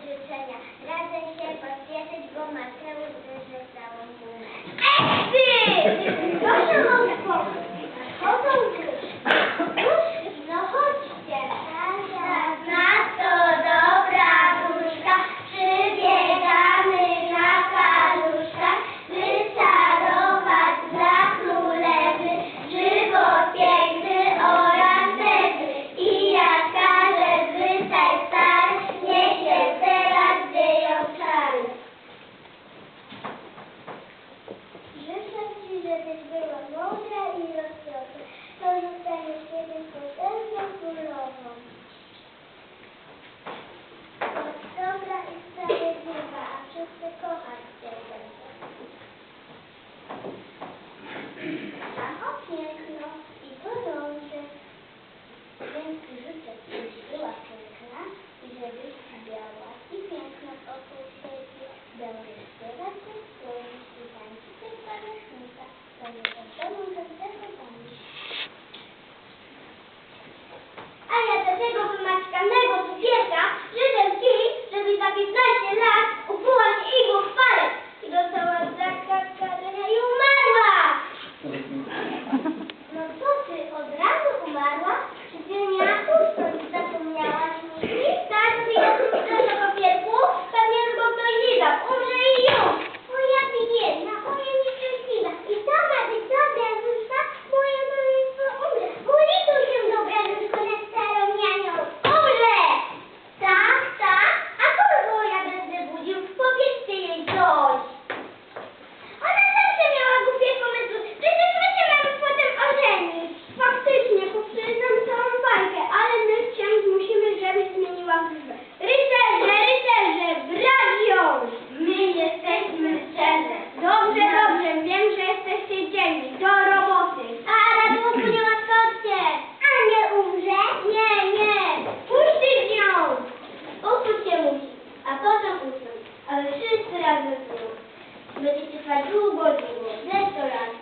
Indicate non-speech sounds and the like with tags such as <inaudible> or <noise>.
życzenia. A ja do tego wymaczkanego cukierka życzę ci, żeby za 15 lat ukuła się palec i dostała zakażenia i umarła. <laughs> No co ty, od razu umarła? Czy ty nie bardzo dużo. Będziecie trwać długo, długo. Restaurant.